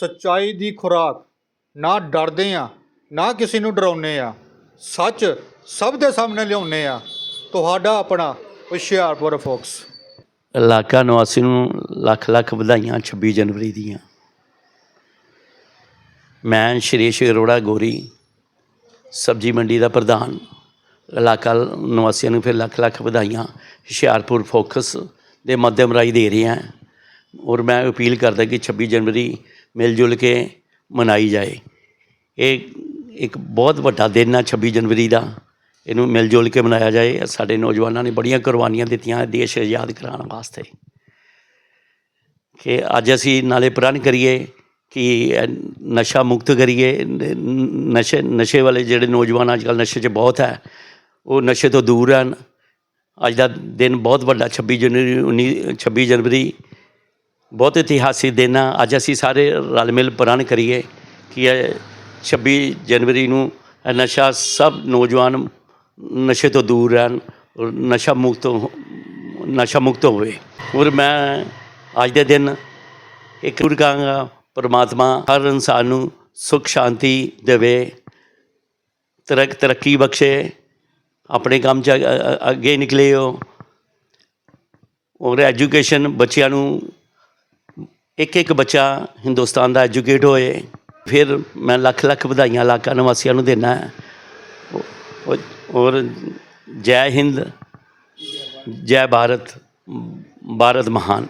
ਸੱਚਾਈ ਦੀ ਖੁਰਾਕ। ਨਾ ਡਰਦੇ ਆ, ਨਾ ਕਿਸੇ ਨੂੰ ਡਰਾਉਂਦੇ ਆ। ਸੱਚ ਸਭ ਦੇ ਸਾਹਮਣੇ ਲਿਆਉਂਦੇ ਆ। ਤੁਹਾਡਾ ਆਪਣਾ ਹੁਸ਼ਿਆਰਪੁਰ ਫੋਕਸ। ਇਲਾਕਾ ਨਿਵਾਸੀ ਨੂੰ ਲੱਖ ਲੱਖ ਵਧਾਈਆਂ 26 ਜਨਵਰੀ ਦੀਆਂ। ਮੈਂ ਸ਼੍ਰੀ ਅਰੋੜਾ ਗੋਰੀ, ਸਬਜੀ ਮੰਡੀ ਦਾ ਪ੍ਰਧਾਨ। ਇਲਾਕਾ ਨਿਵਾਸੀਆਂ ਨੂੰ ਫਿਰ ਲੱਖ ਲੱਖ ਵਧਾਈਆਂ। ਹੁਸ਼ਿਆਰਪੁਰ ਫੋਕਸ ਦੇ ਮਾਧਿਅਮ ਰਾਹੀਂ ਦੇ ਰਿਹਾ। ਔਰ ਮੈਂ ਅਪੀਲ ਕਰਦਾ ਕਿ 26 ਜਨਵਰੀ ਮਿਲ ਜੁਲ ਕੇ ਮਨਾਈ ਜਾਏ। ਇਹ ਇੱਕ ਬਹੁਤ ਵੱਡਾ ਦਿਨ ਆ 26 ਜਨਵਰੀ ਦਾ। ਇਹਨੂੰ ਮਿਲ ਜੁਲ ਕੇ ਮਨਾਇਆ ਜਾਏ। ਸਾਡੇ ਨੌਜਵਾਨਾਂ ਨੇ ਬੜੀਆਂ ਕੁਰਬਾਨੀਆਂ ਦਿੱਤੀਆਂ ਦੇਸ਼ ਆਜ਼ਾਦ ਕਰਾਉਣ ਵਾਸਤੇ। ਕਿ ਅੱਜ ਅਸੀਂ ਨਾਲੇ ਪ੍ਰਣ ਕਰੀਏ ਕਿ ਨਸ਼ਾ ਮੁਕਤ ਕਰੀਏ। ਨਸ਼ੇ ਨਸ਼ੇ ਵਾਲੇ ਜਿਹੜੇ ਨੌਜਵਾਨ ਅੱਜ ਕੱਲ੍ਹ ਨਸ਼ੇ 'ਚ ਬਹੁਤ ਹੈ, ਉਹ ਨਸ਼ੇ ਤੋਂ ਦੂਰ ਰਹਿਣ। ਅੱਜ ਦਾ ਦਿਨ ਬਹੁਤ ਵੱਡਾ। 26 ਜਨਵਰੀ 19 26 ਜਨਵਰੀ ਬਹੁਤ ਇਤਿਹਾਸਿਕ ਦਿਨ ਆ। ਅੱਜ ਅਸੀਂ ਸਾਰੇ ਰਲ ਮਿਲ ਪ੍ਰਣ ਕਰੀਏ ਕਿ ਇਹ 26 ਜਨਵਰੀ ਨੂੰ ਇਹ ਨਸ਼ਾ ਸਭ ਨੌਜਵਾਨ ਨਸ਼ੇ ਤੋਂ ਦੂਰ ਰਹਿਣ ਔਰ ਨਸ਼ਾ ਮੁਕਤ ਹੋ- ਨਸ਼ਾ ਮੁਕਤ ਹੋਵੇ। ਔਰ ਮੈਂ ਅੱਜ ਦੇ ਦਿਨ ਇਹ ਗੁਰ ਕਹਾਂਗਾ ਪਰਮਾਤਮਾ ਹਰ ਇਨਸਾਨ ਨੂੰ ਸੁਖ, ਸ਼ਾਂਤੀ ਦੇਵੇ। ਤਰੱਕ, ਤਰੱਕੀ ਬਖਸ਼ੇ। ਆਪਣੇ ਕੰਮ 'ਚ ਅ- ਅ- ਅੱਗੇ ਨਿਕਲੇ ਹੋ। ਔਰ ਐਜੂਕੇਸ਼ਨ ਬੱਚਿਆਂ ਨੂੰ ਇੱਕ ਇੱਕ ਬੱਚਾ ਹਿੰਦੁਸਤਾਨ ਦਾ ਐਜੂਕੇਟ ਹੋਏ, ਫਿਰ ਮੈਂ ਲੱਖ ਲੱਖ ਵਧਾਈਆਂ ਇਲਾਕਾ ਨਿਵਾਸੀਆਂ ਨੂੰ ਦੇਣਾ ਹੈ। ਔਰ ਜੈ ਹਿੰਦ, ਜੈ ਭਾਰਤ ਭਾਰਤ ਮਹਾਨ।